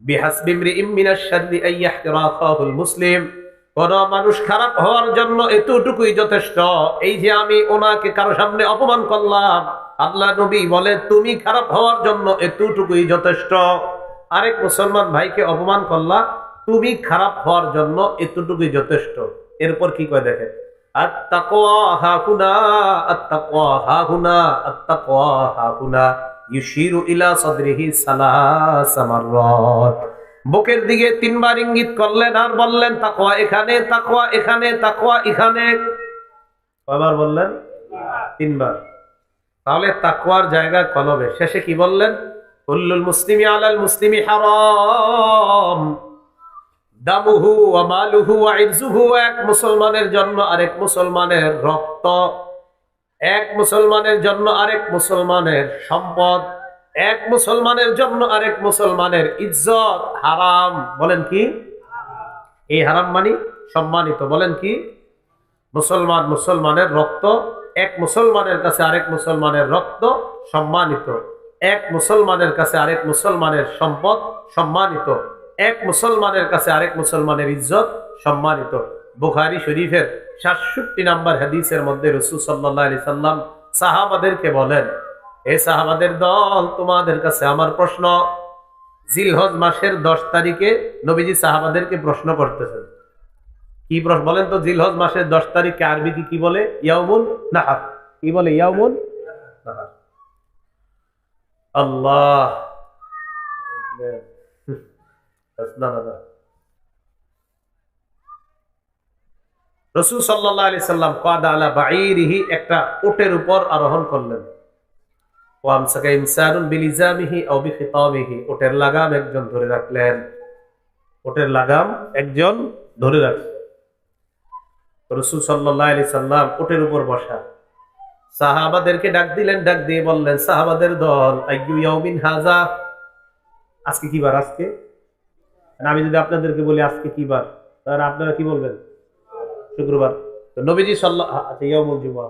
বিহাসবি ইমরিইম মিনাশ কোন মানুষ খারাপ হওয়ার জন্য এতটুকুই যথেষ্ট। এই যে আমি ওনাকে কারও সামনে অপমান করলাম, আল্লাহ নবী বলে, তুমি খারাপ হওয়ার জন্য এতটুকুই যথেষ্ট। আরেক মুসলমান ভাইকে অপমান করলা, তুমি খারাপ হওয়ার জন্য এতটুকুই যথেষ্ট। এরপর কি কয় আত্তাকওয়া হাহুনা আত্তাকওয়া হাহুনা। ইউশিরু ইলা সাদরিহি সালাসা মাররাত। বুকের দিকে তিনবার ইঙ্গিত করলেন আর বললেন, তাকওয়া এখানে তাকওয়া এখানে তাকওয়া এখানে। কয়বার বললেন? তিনবার। তাহলে তাকওয়ার জায়গা কলবে শেষে কি বললেন? কুল্লুল মুসলিমি আলাল মুসলিমি হারাম। দামুহু ওয়া মালুহু ওয়া ইরজুহু এক মুসলমানের জন্য আরেক মুসলমানের রক্ত। এক মুসলমানের জন্য আরেক মুসলমানের সম্পদ, এক মুসলমানের জন্য আরেক মুসলমানের ইজ্জত, হারাম। বলেন কি? এই হারাম মানি সম্মানিত। বলেন কি? মুসলমান মুসলমানের রক্ত, এক মুসলমানের কাছে আরেক মুসলমানের রক্ত সম্মানিত। এক মুসলমানের কাছে আরেক মুসলমানের সম্পদ সম্মানিত। এক মুসলমানের কাছে আরেক মুসলমানের ইজ্জত সম্মানিত। বুখারি শরীফের সাতষট্টি নাম্বার হাদিসের মধ্যে রসুল সাল্লাহ আলি সাল্লাম সাহাবাদেরকে বলেন, এ সাহাবাদের দল, তোমাদের কাছে আমার প্রশ্ন। জিলহজ মাসের দশ তারিখে নবীজি সাহাবাদেরকে প্রশ্ন করতেছেন। কি প্রশ্ন? বলেন তো, জিলহজ মাসের দশ তারিখে আরবিতে কি বলে? ইয়াউমুন নাহার। কি বলে? ইয়াউমুন নাহার। আল্লাহ। না না রসুল সাল্লাহ আলি সাল্লাম কাদা আলা বাঈরিহি, একটা ওটের উপর আরোহণ করলেন। ওয়ামসাকা ইনসানুন বিলিজামিহি আও বিখিতামিহি ওটের লাগাম একজন ধরে রাখলেন। ওটের লাগাম একজন ধরে রাখলেন। রসুল সাল্লাহ আলি সাল্লাম ওটের উপর বসা। সাহাবাদেরকে ডাক দিলেন, ডাক দিয়ে বললেন, সাহাবাদের দল ইয়াউমিন হাজা আজকে কি বার, আজকে? আমি যদি আপনাদেরকে বলি, আজকে কি বার? তাহলে আপনারা কি বলবেন? শুক্রবার। তো নবীজি সাল্লাহ জুমা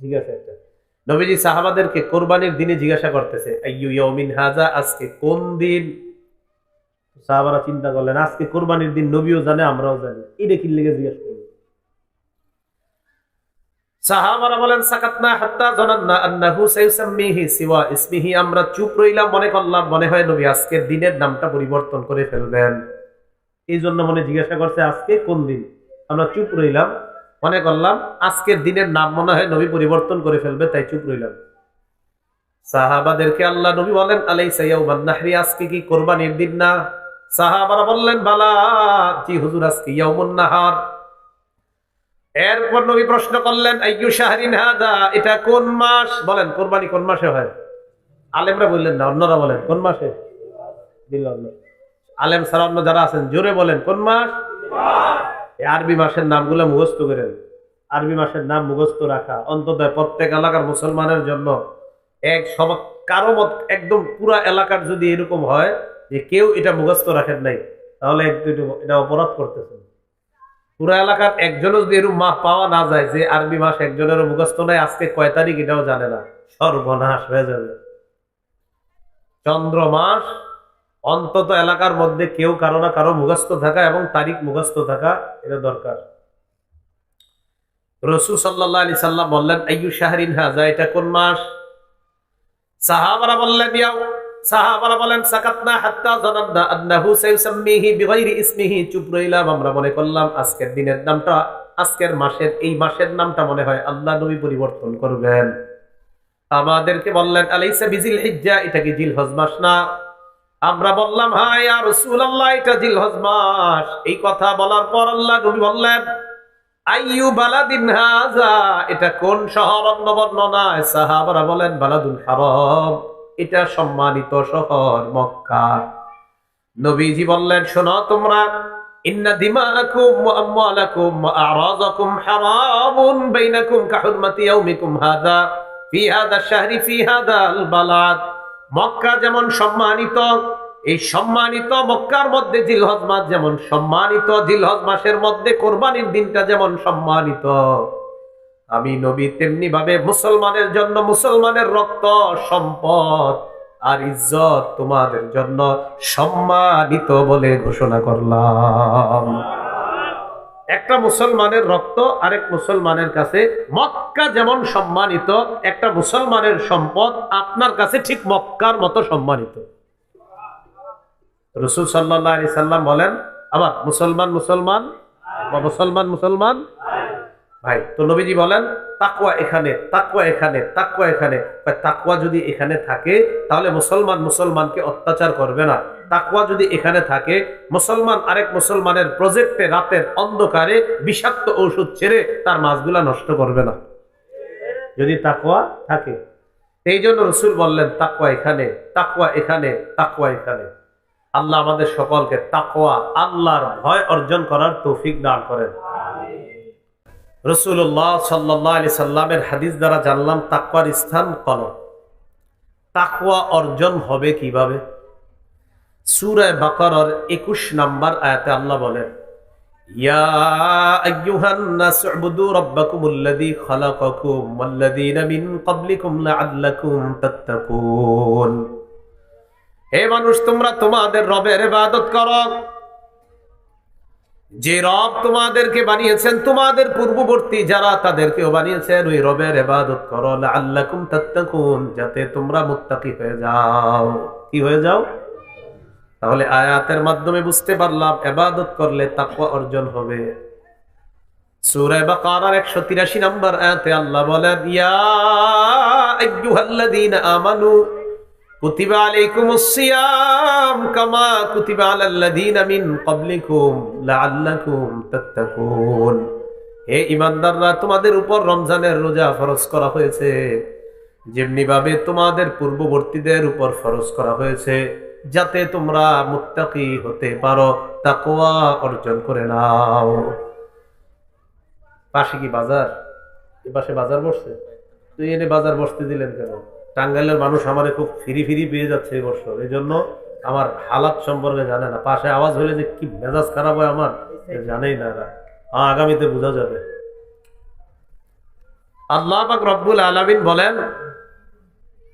ঠিক আছে নবীজি সাহাবাদেরকে কোরবানির দিনে জিজ্ঞাসা করতেছে হাজা আজকে কোন দিন? সাহাবারা চিন্তা করলেন, আজকে কোরবানির দিন নবীও জানে, আমরাও জানি। এটা কি লেগে জিজ্ঞাসা করি চুপ রইলাম, মনে করলাম, মনে হয় দিনের নামটা পরিবর্তন করে এই জন্য মনে জিজ্ঞাসা করছে, আজকে কোন দিন? আমরা চুপ রইলাম। মনে করলাম আজকের দিনের নাম মনে হয় নবী পরিবর্তন করে ফেলবে, তাই চুপ রইলাম। সাহাবাদেরকে আল্লাহ নবী বলেন আলাই সাইয়াউমান নাহরি, আজকে কি কোরবানির দিন না? সাহাবারা বললেন, বালা, জি হুজুর, আজকে ইয়াউমুন নাহার। এরপর নবী প্রশ্ন করলেন, আইয়ু শাহরিন হাদা, এটা কোন মাস? বলেন, কোরবানি কোন মাসে হয়? আলেমরা বললেন, না, অন্যরা বলেন, কোন মাসে? আলেম সারা অন্য যারা আছেন, জোরে বলেন, কোন মাস? আরবি মাসের নামগুলো মুখস্থ করেন আরবি মাসের নাম মুখস্থ রাখা। অন্তত প্রত্যেক এলাকার মুসলমানের জন্য এক সব কারও মত একদম পুরা এলাকার যদি এরকম হয় যে কেউ এটা মুখস্থ রাখেন নাই, তাহলে এটা অপরাধ করতেছেন পুরা এলাকার একজনও যদি এরকম মাস পাওয়া না যায় যে আরবি মাস একজনেরও মুখস্থ নাই, আজকে কয় তারিখ এটাও জানে না। সর্বনাশ হয়ে যাবে। চন্দ্র মাস অন্তত এলাকার মধ্যে কেউ কারও না কারও মুখস্থ থাকা এবং তারিখ মুখস্থ থাকা এটা দরকার। রসুল সাল্লাহ আলি সাল্লাম বললেন, আইয়ু শাহরিন হাজা এটা কোন মাস? সাহাবারা বললেন ইয়াও আজকের দিনের নামটা, আজকের মাসের, এই মাসের নামটা মনে হয় আল্লাহ পরিবর্তন করবেন। আমাদেরকে বললেন, আলাইসা বিজিল এটা কি জিল হজ মাস না? আমরা বললাম, হায় আর রাসূলুল্লাহ, এটা জিল হজ মাস। এই কথা বলার পর আল্লাহ নবী বললেন, আইয়ু বালাদিন হাজা এটা বলেন এটা সম্মানিত শহর, মক্কা। নবীজি বললেন, শোনো তোমরা হাদা ফি হাদা শাহরি, ফি হাদাল বালাদ মক্কা যেমন সম্মানিত, এই সম্মানিত মক্কার মধ্যে জিলহজ মাস যেমন সম্মানিত জিলহজ মাসের মধ্যে কোরবানির দিনটা যেমন সম্মানিত। আমি নবী তেমনি ভাবে মুসলমানের জন্য মুসলমানের রক্ত, সম্পদ আর ইজ্জত তোমাদের জন্য সম্মানিত বলে ঘোষণা করলাম। একটা মুসলমানের রক্ত আরেক মুসলমানের কাছে। মক্কা যেমন সম্মানিত, একটা মুসলমানের সম্পদ আপনার কাছে ঠিক মক্কার মতো সম্মানিত। রসুল সাল্লাহ আলি সাল্লাম বলেন, আবার মুসলমান মুসলমান বা মুসলমান মুসলমান? ভাই, তো নবীজি বলেন তাকুয়া এখানে তাকুয়া এখানে তাকুয়া এখানে। তাকুয়া যদি এখানে থাকে, তাহলে মুসলমান মুসলমানকে অত্যাচার করবে না। তাকুয়া যদি এখানে থাকে, মুসলমান আরেক মুসলমানের প্রজেক্টে রাতের অন্ধকারে বিষাক্ত ঔষধ ছেড়ে তার মাছগুলা নষ্ট করবে না। যদি তাকুয়া থাকে। এই জন্য রসুল বললেন তাকুয়া এখানে তাকুয়া এখানে তাকুয়া এখানে। আল্লাহ আমাদের সকলকে তাকওয়া, আল্লাহর ভয় অর্জন করার তৌফিক দান করেন। রসুল্লাহ সাল্লাহ আলি সাল্লামের হাদিস দ্বারা জানলাম, তাকওয়ার স্থান কলম তাকওয়া অর্জন হবে কীভাবে? সুরায় বাকারর একুশ নাম্বার আয়াতে আল্লাহ বলেন হে মানুষ, তোমরা তোমাদের রবের ইবাদত করো। যে রব তোমাদেরকে বানিয়েছেন, তোমাদের পূর্ববর্তী যারা তাদেরকেও বানিয়েছেন, ওই রবের ইবাদত করো আল্লাকুম যাতে তোমরা মুত্তাকি হয়ে যাও। কি হয়ে যাও? তাহলে আয়াতের মাধ্যমে বুঝতে পারলাম, ইবাদত করলে তাকওয়া অর্জন হবে। সূরা বাকারার 183 নম্বর আয়াতে আল্লাহ বলেন, ইয়া আমানু কুতিবা আলাইকুম সিয়াম কামা কুতিবা আলাল্লাযীনা মিন তোমাদের উপর রমজানের রোজা ফরজ করা হয়েছে। যেমনি ভাবে তোমাদের পূর্ববর্তীদের উপর ফরজ করা হয়েছে, যাতে তোমরা মুত্তাকি হতে পারো, তাকওয়া অর্জন করে নাও। পাশে কি বাজার? এ পাশে বাজার বসছে? তুই এনে বাজার বসতে দিলেন কেন? টাঙ্গাইলের মানুষ আমারে খুব ফিরি ফিরি পেয়ে যাচ্ছে এই বছর। এই জন্য আমার হালাত সম্পর্কে জানে না। পাশে আওয়াজ হলে যে কি মেজাজ খারাপ হয় আমার জানেই না এরা। হ্যাঁ, আগামীতে বোঝা যাবে। আল্লাহ পাক রব্বুল আলামিন বলেন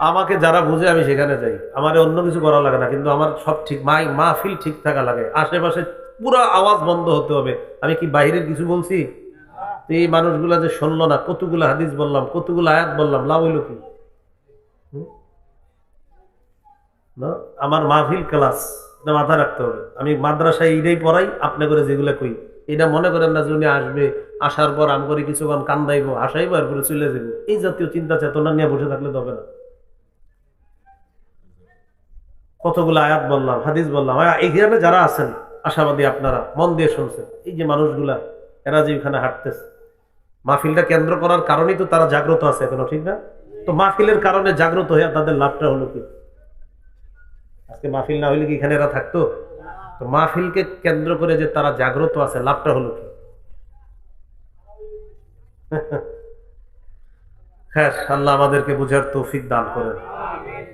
আমাকে যারা বুঝে আমি সেখানে যাই। আমার অন্য কিছু করা লাগে না কিন্তু আমার সব ঠিক মাই মাহফিল ঠিক থাকা লাগে। আশেপাশে পুরো আওয়াজ বন্ধ হতে হবে। আমি কি বাইরের কিছু বলছি? এই মানুষগুলা যে শুনলো না কতগুলো হাদিস বললাম কতগুলো আয়াত বললাম লাভ হইল কি? আমার মাহফিল ক্লাস, এটা মাথায় রাখতে হবে। আমি মাদ্রাসায় এইটাই পড়াই, আপনি করে যেগুলো কই। এটা মনে করেন না যে আসবে, আসার পর আম করে কিছুক্ষণ কান্দাইবো হাসাইবো আর করে চলে যাব এই জাতীয় চিন্তা চেতনা নিয়ে বসে থাকলে তো হবে না। কতগুলো আয়াত বললাম, হাদিস বললাম। এইখানে যারা আছেন, আশাবাদী আপনারা, মন দিয়ে শুনছেন। এই যে মানুষগুলা, এরা যে এখানে হাঁটতেছে। মাহফিলটা কেন্দ্র করার কারণেই তো তারা জাগ্রত আছে, এখনও ঠিক না? তো মাহফিলের কারণে জাগ্রত হয়ে তাদের লাভটা হলো কি? আজকে মাহফিল না হইলে কি এখানে এরা থাকতো? তো মাহফিলকে কেন্দ্র করে যে তারা জাগ্রত আছে, লাভটা হলো কি? হ্যাঁ আল্লাহ আমাদেরকে বুঝার তৌফিক দান করেন।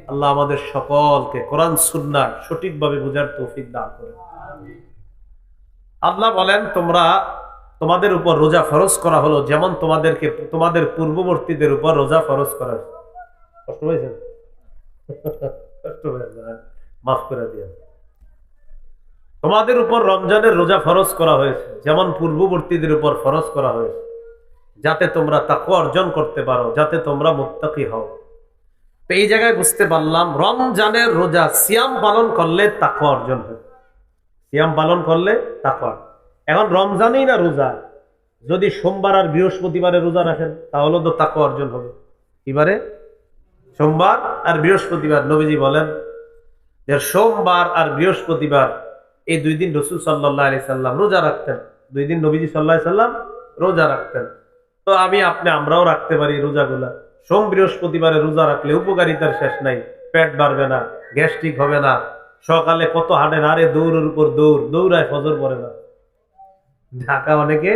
আল্লাহ আমাদের সকলকে কোরআন সুন্নাহ সঠিকভাবে বুঝার তৌফিক দান করেন। আল্লাহ বলেন, তোমরা তোমাদের উপর রোজা ফরজ করা হলো, যেমন তোমাদেরকে, তোমাদের পূর্ববর্তীদের উপর রোজা ফরজ করা। কষ্ট হয়েছে? কষ্ট হয়েছে হ্যাঁ। মাফ করে দিয়ে তোমাদের উপর রমজানের রোজা ফরজ করা হয়েছে, যেমন পূর্ববর্তীদের উপর ফরজ করা হয়েছে। যাতে তোমরা তাকওয়া অর্জন করতে পারো, যাতে তোমরা মুত্তাকি হও। তো এই জায়গায় বুঝতে পারলাম, রমজানের রোজা সিয়াম পালন করলে তাকওয়া অর্জন হয়। সিয়াম পালন করলে তাকওয়া। এখন রমজানেই না রোজা? যদি সোমবার আর বৃহস্পতিবারে রোজা রাখেন, তাহলে তো তাকওয়া অর্জন হবে। এবারে সোমবার আর বৃহস্পতিবার নবীজি বলেন যে সোমবার আর বৃহস্পতিবার এই দুই দিন রসুল সাল্লাহ আলি সাল্লাম রোজা রাখতেন। দুই দিন নবীজি সাল্লাহ সাল্লাম রোজা রাখতেন। তো আমি, আপনি, আমরাও রাখতে পারি রোজাগুলা। সোম বৃহস্পতিবারে রোজা রাখলে উপকারিতার শেষ নাই, পেট বাড়বে না, গ্যাস্ট্রিক হবে না, সকালে কত হাঁটেন আরে দৌড়ের উপর দৌড়, দৌড়ায় ফজর পড়ে না। ঢাকা অনেকে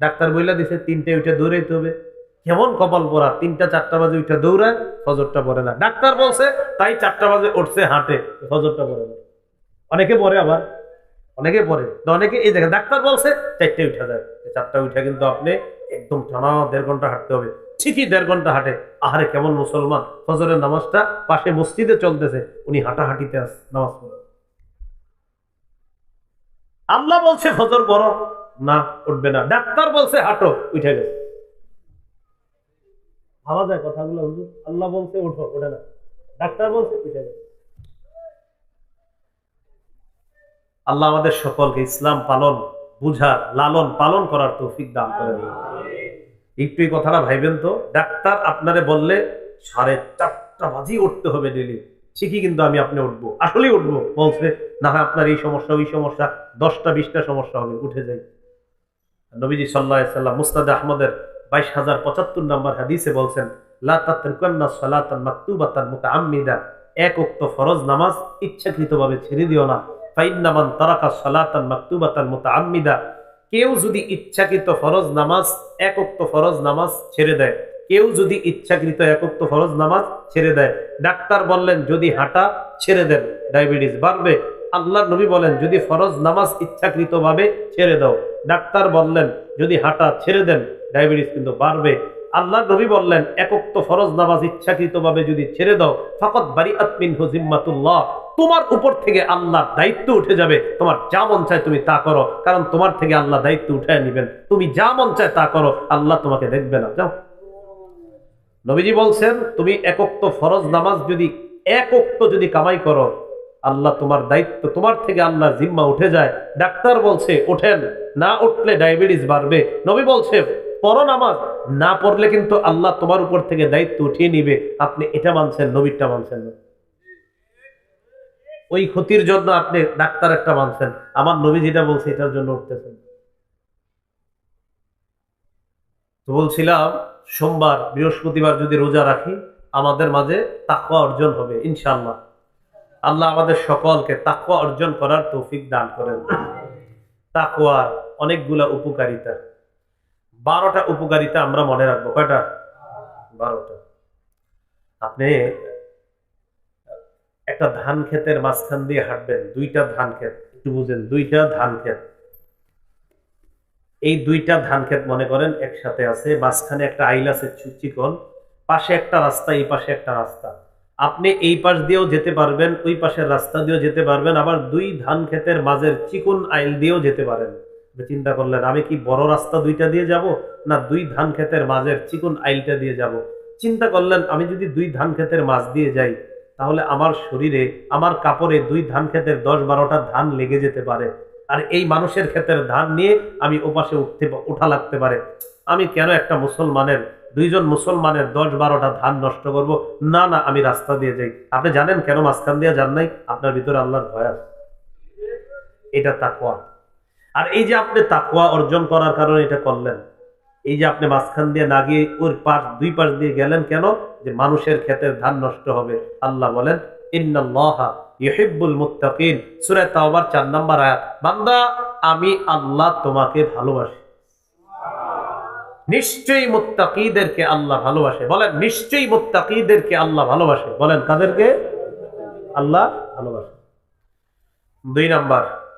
ডাক্তার বইলা দিছে, তিনটে উঠে দৌড়াইতে হবে। কেমন কপাল পরা, তিনটা, চারটা বাজে উঠে দৌড়ায়, ফজরটা পড়ে না। ডাক্তার বলছে, তাই চারটা বাজে উঠছে হাঁটে, ফজরটা পড়ে না। অনেকে পড়ে আবার, অনেকে পড়ে। তো অনেকে এই জায়গায় ডাক্তার বলছে, চারটে উঠে যায়। চারটা উঠে কিন্তু আপনি একদম টানা দেড় ঘণ্টা হাঁটতে হবে। ঠিকই দেড় ঘণ্টা হাঁটে। আহারে, কেমন মুসলমান। ফজরের নামাজটা পাশে মসজিদে চলতেছে, উনি হাঁটাহাঁটিতে আস, নামাজ পড়ে। আল্লাহ বলছে, ফজর বড় না, উঠবে না। ডাক্তার বলছে, হাঁটো, উঠে গেছে। ভাবা যায় কথাগুলো, হুজুর। আল্লাহ বলছে, ওঠো, ওঠে না। ডাক্তার বলছে, উঠে গেছে আল্লাহ আমাদের সকলকে ইসলাম পালন বুঝার, লালন পালন করার তৌফিক দান করেন একটু এই কথাটা ভাইবেন তো, ডাক্তার আপনারে বললে সাড়ে চারটা বাজি উঠতে হবে ডেলি ঠিকই কিন্তু আমি আপনি উঠবো। আসলেই উঠবো, বলছে, না, হয় আপনার এই সমস্যা, ওই সমস্যা, দশটা, বিশটা সমস্যা হবে, উঠে যাই। নবীজি সাল্লাহ সাল্লাম মুস্তাদ আহমদের বাইশ হাজার পঁচাত্তর নম্বর হাদিসে বলছেন এক উক্ত ফরজ নামাজ ইচ্ছাকৃতভাবে ছেড়ে দিও না। ফাইন্নামান তারাকা সালাতান মাকতুবাতান মুতাআম্মিদা। কেউ যদি ইচ্ছাকৃত ফরজ নামাজ একক্ত ফরজ নামাজ ছেড়ে দেয়। কেউ যদি ইচ্ছাকৃত একক্ত ফরজ নামাজ ছেড়ে দেয়। ডাক্তার বললেন, যদি হাঁটা ছেড়ে দেন, ডায়াবেটিস বাড়বে। আল্লাহ নবী বলেন, যদি ফরজ নামাজ ইচ্ছাকৃতভাবে ছেড়ে দাও। ডাক্তার বললেন, যদি হাঁটা ছেড়ে দেন, ডায়াবেটিস কিন্তু বাড়বে। আল্লাহ নবী বললেন একক্ত ফরজ নামাজ ইচ্ছাকৃতভাবে যদি ছেড়ে দাও ফকত বাড়ি আতমিন হুজিম্মাতুল্লাহ তোমার উপর থেকে আল্লাহর দায়িত্ব উঠে যাবে। তোমার যা মন চায় তুমি তা করো, কারণ তোমার থেকে আল্লাহ দায়িত্ব উঠায় নিবেন। তুমি যা মন চায় তা করো, আল্লাহ তোমাকে দেখবে না। যাও। নবীজি বলছেন, তুমি একক্ত ফরজ নামাজ যদি একক্ত যদি কামাই করো আল্লাহ তোমার দায়িত্ব, তোমার থেকে আল্লাহর জিম্মা উঠে যায়। ডাক্তার বলছে, ওঠেন। না উঠলে ডায়াবেটিস বাড়বে। নবী বলছে, পড়ো নামাজ। না পড়লে কিন্তু আল্লাহ তোমার উপর থেকে দায়িত্ব উঠিয়ে নিবে। আপনি এটা মানছেন, নবীরটা মানছেন না। ওই ক্ষতির জন্য আপনি ডাক্তার একটা মানছেন। আমার নবী যেটা বলছে, এটার জন্য উঠতেছেন। তো বলছিলাম, সোমবার, বৃহস্পতিবার যদি রোজা রাখি, আমাদের মাঝে তাকওয়া অর্জন হবে, ইনশাআল্লাহ। আল্লাহ আমাদের সকলকে তাকওয়া অর্জন করার তৌফিক দান করেন। তাকওয়ার অনেকগুলা উপকারিতা। বারোটা উপকারিতা আমরা মনে রাখব। কয়টা? বারোটা। আপনি একটা ধান ক্ষেতের মাঝখান দিয়ে হাঁটবেন, দুইটা ধান ক্ষেত, একটু বুঝেন, দুইটা ধান ক্ষেত। এই দুইটা ধান ক্ষেত মনে করেন একসাথে আছে, মাঝখানে একটা আইল আছে চিকন, পাশে একটা রাস্তা, এই পাশে একটা রাস্তা। আপনি এই পাশ দিয়েও যেতে পারবেন, ওই পাশের রাস্তা দিয়েও যেতে পারবেন, আবার দুই ধান ক্ষেতের মাঝের চিকুন আইল দিয়েও যেতে পারেন। চিন্তা করলেন, আমি কি বড় রাস্তা দুইটা দিয়ে যাব, না দুই ধান ক্ষেতের মাঝের চিকুন আইলটা দিয়ে যাব? চিন্তা করলেন, আমি যদি দুই ধান ক্ষেতের মাঝ দিয়ে যাই, তাহলে আমার শরীরে, আমার কাপড়ে দুই ধান ক্ষেতের দশ বারোটা ধান লেগে যেতে পারে। আর এই মানুষের ক্ষেতের ধান নিয়ে আমি ওপাশে উঠতে উঠা লাগতে পারে। আমি কেন একটা মুসলমানের দুইজন মুসলমানের দশ বারোটা ধান নষ্ট করব। না না, আমি রাস্তা দিয়ে যাই। আপনি জানেন কেন মাঝখান দিয়ে যান নাই? আপনার ভিতরে আল্লাহর ভয় আছে। এটা তাকওয়া। আর এই যে আপনি তাকওয়া অর্জন করার কারণে এটা করলেন, এই যে আপনি মাঝখান দিয়ে না গিয়ে ওর পাশ, দুই পাশ দিয়ে গেলেন কেন? যে মানুষের ক্ষেতের ধান নষ্ট হবে। আল্লাহ বলেন, ইন্নাল্লাহা ইউহিব্বুল মুত্তাকিন। সূরা তাওবার 4 নম্বর আয়াত, বান্দা, আমি আল্লাহ তোমাকে ভালোবাসি। নিশ্চয়ই মুত্তাকিদেরকে আল্লাহ ভালোবাসে। বলেন, নিশ্চয়ই মুত্তাকিদেরকে আল্লাহ ভালোবাসে। বলেন, কাদেরকে? আল্লাহ ভালোবাসে। দুই নাম্বার,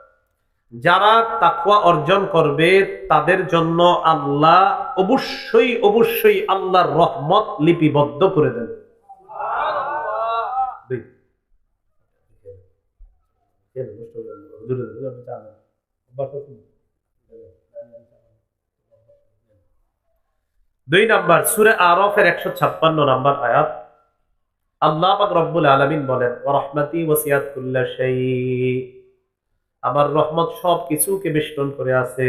যারা তাকওয়া অর্জন করবে, তাদের জন্য আল্লাহ অবশ্যই অবশ্যই আল্লাহর রহমত লিপিবদ্ধ করে দেন। দুই। দুই নাম্বার, সুরে আরফের একশো ছাপ্পান্ন নাম্বার আয়াত। আল্লাহ রব্বুল আলামিন বলেন রহমতি ওসিয়াত আমার রহমত সব কিছুকে বেষ্টন করে আছে।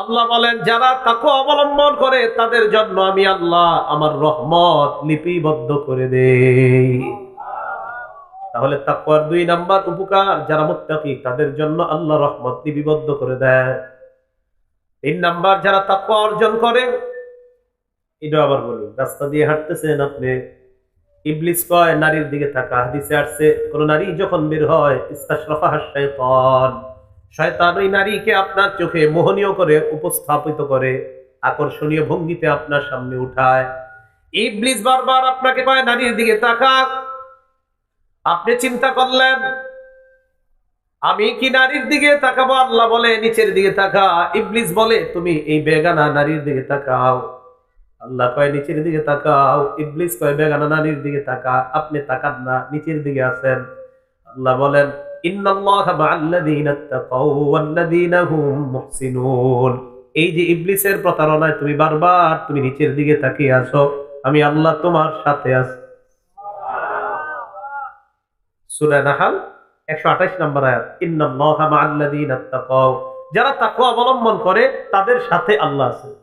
আল্লাহ বলেন, যারা তাকওয়া অবলম্বন করে, তাদের জন্য আমি আল্লাহ আমার রহমত লিপিবদ্ধ করে দেই। তাহলে তাকওয়ার দুই নাম্বার উপকার, যারা মুত্তাকি, তাদের জন্য আল্লাহ রহমত লিপিবদ্ধ করে দেয়। তিন নাম্বার, যারা তাকওয়া অর্জন করে এটা আবার বলি, রাস্তা দিয়ে হাঁটতেছেন আপনি, ইবলিস কয়, নারীর দিকে থাকা, হাদিসে আসছে, কোন নারী যখন বের হয় ইস্তাশরাফাহা শাইতান শয়তান ওই নারীকে আপনার চোখে মোহনীয় করে, উপস্থাপিত করে, আকর্ষণীয় ভঙ্গিতে আপনার সামনে উঠায়। ইবলিস বারবার আপনাকে কয়, নারীর দিকে তাকা আপনি চিন্তা করলেন, আমি কি নারীর দিকে তাকাবো? আল্লাহ বলে, নিচের দিকে তাকা। ইবলিস বলে, তুমি এই বেগানা নারীর দিকে তাকাও। আল্লাহ কয়, নিচের দিকে তাকাও। ইবলিস কয়, বেগানা নারীর দিকে তাকা। আপনি তাকান না, নিচের দিকে আছেন। আল্লাহ বলেন এই যে ইবলিসের প্রতারণায় তুমি বারবার তুমি নিচের দিকে তাকিয়ে আছো, আমি আল্লাহ তোমার সাথে আছি। সূরা নাহাল 128 নম্বর আয়াত যারা তাকওয়া অবলম্বন করে, তাদের সাথে আল্লাহ আছে।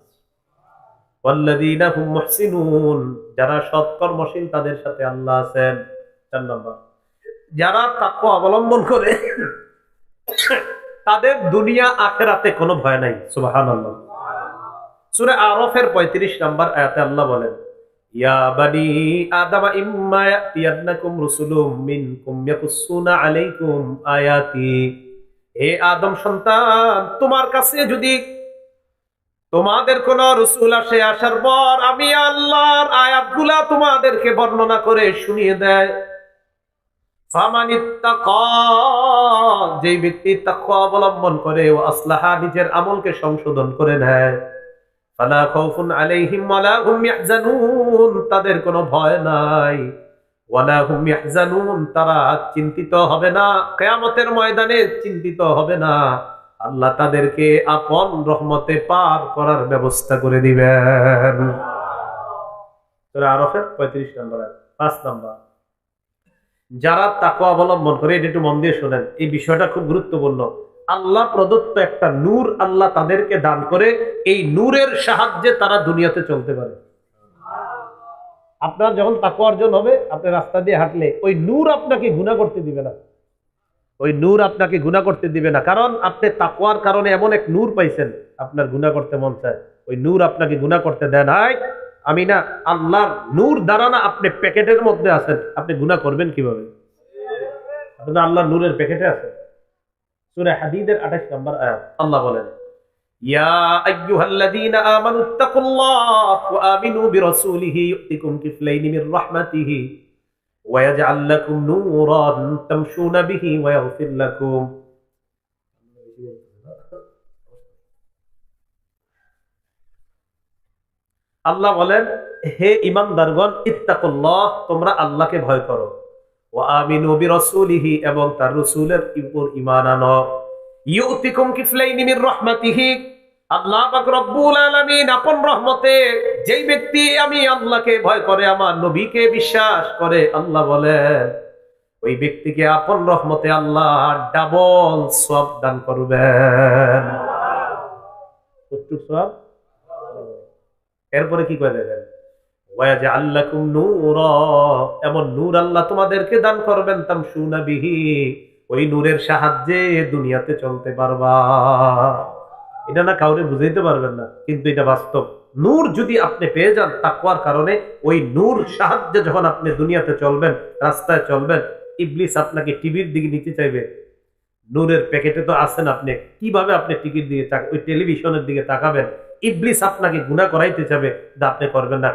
যারা সৎকর্মশীল, তাদের সাথে আল্লাহ আছেন। চার নম্বর। যারা তাকওয়া অবলম্বন করে, তাদের দুনিয়া আখেরাতে কোনো ভয় নাই। সুবহানাল্লাহ। সূরা আরফের 35 নম্বর আয়াতে আল্লাহ বলেন আয়াতি। তোমার কাছে যদি তোমাদের কোন রসুল আসে, আসার পর আমি আল্লাহর আয়াতগুলা তোমাদেরকে বর্ণনা করে শুনিয়ে দেয়। যেই ব্যক্তি তাকওয়া অবলম্বন করে ও আসলাহা নিজের আমলকে সংশোধন করে নেয়। ফালা খাউফুন আলাইহিম ওয়ালা হুম ইয়াহজানুন, তাদের কোনো ভয় নাই। ওয়ালা হুম ইয়াহজানুন, তারা চিন্তিত হবে না, কিয়ামতের ময়দানে চিন্তিত হবে না। আল্লাহ তাদেরকে আপন রহমতে পার করার ব্যবস্থা করে দিবেন। আরফের 35 নম্বর 5 নম্বর। যারা তাকওয়া অবলম্বন করে, এটা একটু মন দিয়ে শোনেন, এই বিষয়টা খুব গুরুত্বপূর্ণ। আল্লাহ প্রদত্ত একটা নূর আল্লাহ তাদেরকে দান করে, এই নূরের সাহায্যে তারা দুনিয়াতে চলতে পারে। আপনার যখন তাকওয়া অর্জন হবে, আপনি রাস্তা দিয়ে হাঁটলে ওই নূর আপনাকে গুণা করতে দিবে না। ওই নূর আপনাকে গুণা করতে দিবে না। কারণ আপনি তাকওয়ার কারণে এমন এক নূর পাইছেন, আপনার গুণা করতে মন চায়। ওই নূর আপনাকে গুণা করতে দেয় নাই। আমি না, আল্লাহর নূর দ্বারা না আপনি প্যাকেটের মধ্যে আছেন। আপনি গুণা করবেন কীভাবে? আপনি আল্লাহর নূরের প্যাকেটে আছেন হাদীদের 28 নম্বর আল্লাহ বলেন, ইয়া আইয়ুহাল্লাযীনা আমানু আল্লাহ বলেন, হে ইমানদারগণ ইত্তাকুল্লাহ, তোমরা আল্লাহকে ভয় করো। ও আমিনু বিরাসূলিহি এবং তার রাসূলের উপর ঈমান আনো। ইউতিকুম কিফলাইনি মির রাহমাতিহি। আল্লাহ পাক রব্বুল আলামিন আপন রহমতে যেই ব্যক্তি আমি আল্লাহকে ভয় করে, আমার নবীকে বিশ্বাস করে, আল্লাহ বলেন, ওই ব্যক্তিকে আপন রহমতে আল্লাহ ডাবল সব দান করবেন? এরপরে কি করে দেখেন ওয়াজআল্লাকুম নূরা। এমন নূর আল্লাহ তোমাদেরকে দান করবেন তামশুনা বিহি ওই নূরের সাহায্যে দুনিয়াতে চলতে পারবা। এটা না কাউরে বুঝাইতে পারবেন না, কিন্তু এটা বাস্তব। নূর যদি আপনি পেয়ে যান তাকওয়ার কারণে, ওই নূর সাহায্যে যখন আপনি দুনিয়াতে চলবেন, রাস্তায় চলবেন, ইবলিস আপনাকে টিভির দিকে নিতে চাইবে। নূরের প্যাকেটে তো আছেন আপনি, কীভাবে আপনি টিকিট দিয়ে ওই টেলিভিশনের দিকে তাকাবেন? ইবলিস আপনাকে গুণা করাইতে চাবে যা আপনি করবেন না।